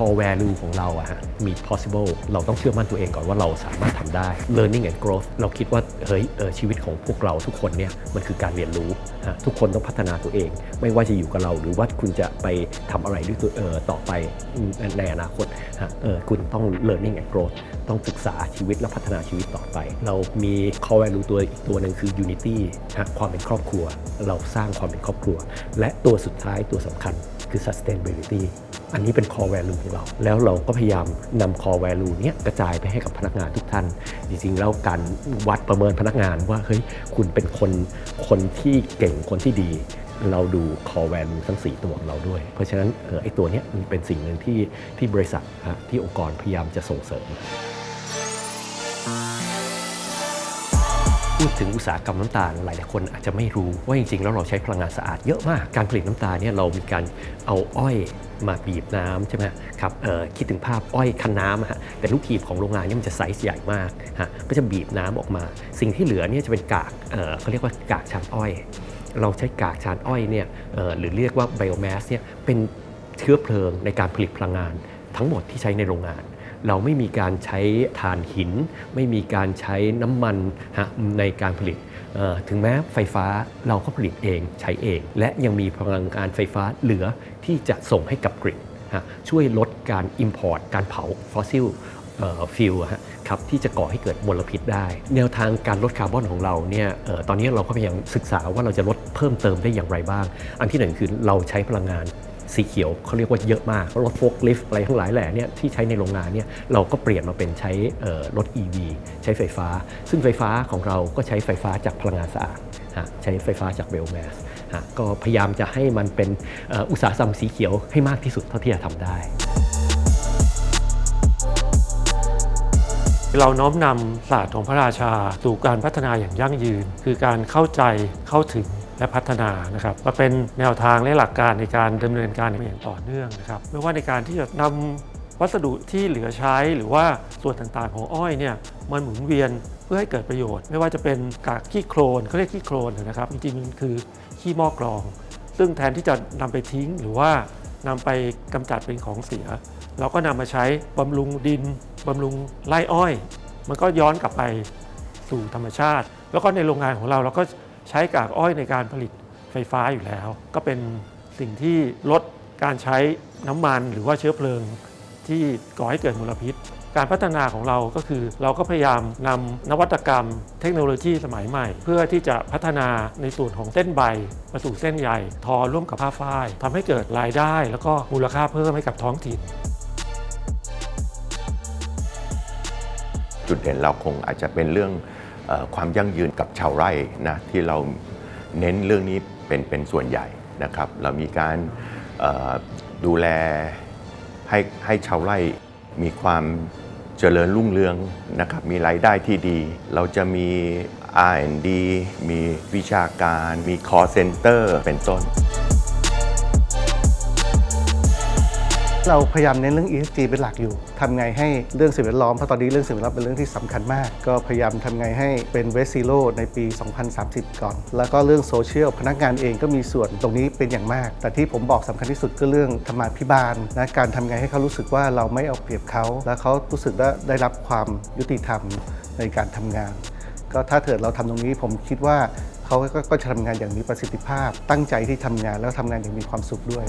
core value ของเราอะฮะมี possible เราต้องเชื่อมั่นตัวเองก่อนว่าเราสามารถทำได้ learning and growth เราคิดว่าเฮ้ยเออชีวิตของพวกเราทุกคนเนี่ยมันคือการเรียนรู้ฮะทุกคนต้องพัฒนาตัวเอง ไม่ว่าจะอยู่กับเราหรือว่าคุณจะไปทำอะไรด้วยตัวเออต่อไปในอนาคตฮะเออคุณต้อง learning and growth ต้องศึกษาชีวิตและพัฒนาชีวิตต่อไป เรามี core value ตัวอีกตัวหนึ่งคือ unity ฮะความเป็นครอบครัว เราสร้างความเป็นครอบครัว และตัวสุดท้ายตัวสำคัญคือ sustainability อันนี้เป็น core value ของเรา แล้วเราก็พยายามนำ core value เนี้ยกระจายไปให้กับพนักงานทุกท่าน จริงๆ แล้วการวัดประเมินพนักงานว่าเฮ้ยคุณเป็นคนคนที่เก่งคนที่ดี เราดู core value ทั้ง 4 ตัวของเราด้วย เพราะฉะนั้นไออไอตัวเนี้ยมันเป็นสิ่งหนึ่งที่ที่บริษัทฮะที่องค์กรพยายามจะส่งเสริม ถึงอุตสาหกรรมน้ำตาลหลายๆคนอาจจะไม่รู้ว่าจริงๆ แล้วเราใช้พลังงานสะอาดเยอะมาก การผลิตน้ำตาลเนี่ยเรามีการเอาอ้อยมาบีบน้ำใช่ไหมครับคิดถึงภาพอ้อยคั้นน้ำฮะแต่ลูกหีบของโรงงานเนี่ยมันจะไซส์ใหญ่มากฮะก็จะบีบน้ำออกมา สิ่งที่เหลือเนี่ยจะเป็นกากเเขาเรียกว่ากากชานอ้อย เราใช้กากชานอ้อยเนี่ยหรือเรียกว่าไบโอแมสเนี่ยเป็นเชื้อเพลิงในการผลิตพลังงานทั้งหมดที่ใช้ในโรงงาน เราไม่มีการใช้ถ่านหิน ไม่มีการใช้น้ำมันฮะในการผลิต ถึงแม้ไฟฟ้าเราก็ผลิตเองใช้เอง และยังมีพลังงานไฟฟ้าเหลือที่จะส่งให้กับกริดฮะช่วยลดการ Import การเผาฟอสซิลฟิลฮะครับที่จะก่อให้เกิดมลพิษได้ แนวทางการลดคาร์บอนของเราเนี่ยออตอนนี้เราก็พยายามศึกษาว่าเราจะลดเพิ่มเติมได้อย่างไรบ้าง อันที่หนึ่งคือเราใช้พลังงาน สีเขียวเขาเรียกว่าเยอะมากรถโฟล์คลิฟต์อะไรทั้งหลายแหล่เนี่ยที่ใช้ในโรงงานเนี่ยเราก็เปลี่ยนมาเป็นใช้เอ่อรถ EV ใช้ไฟฟ้า ซึ่งไฟฟ้าของเราก็ใช้ไฟฟ้าจากพลังงานสะอาดฮะใช้ไฟฟ้าจากเบลแมสฮะก็พยายามจะให้มันเป็นอุตสาหกรรมสีเขียวให้มากที่สุดเท่าที่จะทำได้เราน้อมนำศาสตร์ของพระราชาสู่การพัฒนาอย่างยั่งยืน คือการเข้าใจเข้าถึง และพัฒนานะครับมาเป็นแนวทางและหลักการในการดำเนินการอย่างต่อเนื่องนะครับไม่ว่าในการที่จะนำวัสดุที่เหลือใช้หรือว่าส่วนต่างๆของอ้อยเนี่ยมันหมุนเวียนเพื่อให้เกิดประโยชน์ ไม่ว่าจะเป็นกากขี้โคลนเขาเรียกขี้โคลนนะครับจริงๆมันคือขี้หม้อกรอง ซึ่งแทนที่จะนำไปทิ้งหรือว่านำไปกำจัดเป็นของเสีย เราก็นำมาใช้บำรุงดินบำรุงไร่อ้อย มันก็ย้อนกลับไปสู่ธรรมชาติ แล้วก็ในโรงงานของเราเราก็ ใช้กากอ้อยในการผลิตไฟฟ้าอยู่แล้ว ก็เป็นสิ่งที่ลดการใช้น้ำมันหรือว่าเชื้อเพลิงที่ก่อให้เกิดมลพิษ การพัฒนาของเราก็คือ เราก็พยายามนำนวัตกรรม เทคโนโลยีสมัยใหม่ เพื่อที่จะพัฒนาในส่วนของเส้นใบมาสู่เส้นใยทอร่วมกับผ้าฝ้ายทำให้เกิดรายได้ แล้วก็มูลค่าเพิ่มให้กับท้องถิ่นจุดเด่นเราคงอาจจะเป็นเรื่อง ความยั่งยืนกับชาวไร่นะที่เราเน้นเรื่องนี้เป็นเป็นส่วนใหญ่นะครับ เรามีการดูแลให้ให้ชาวไร่มีความเจริญรุ่งเรืองนะครับมีรายได้ที่ดี เราจะมี R&D มีวิชาการ มี call center เป็นต้น เราพยายามเน้นเรื่อง ESG เป็นหลักอยู่ ทำไงให้เรื่องสิ่งแวดล้อม เพราะตอนนี้เรื่องสิ่งแวดล้อมเป็นเรื่องที่สำคัญมาก ก็พยายามทำไงให้เป็นเวสซีโ o ในปี 2030 ก่อน แล้วก็เรื่องโซเชียลพนักงานเองก็มีส่วนตรงนี้เป็นอย่างมาก แต่ที่ผมบอกสำคัญที่สุดก็เรื่องธรรมาภิบาลนะ การทำไงให้เขารู้สึกว่าเราไม่เอาเปรียบเขา และเขารู้สึกว่าได้รับความยุติธรรมในการทำงาน ก็ถ้าเกิดเราทำตรงนี้ผมคิดว่าเขาก็ก็จะทำงานอย่างมีประสิทธิภาพ ตั้งใจที่ทำงานแล้วทำงานอย่างมีความสุขด้วย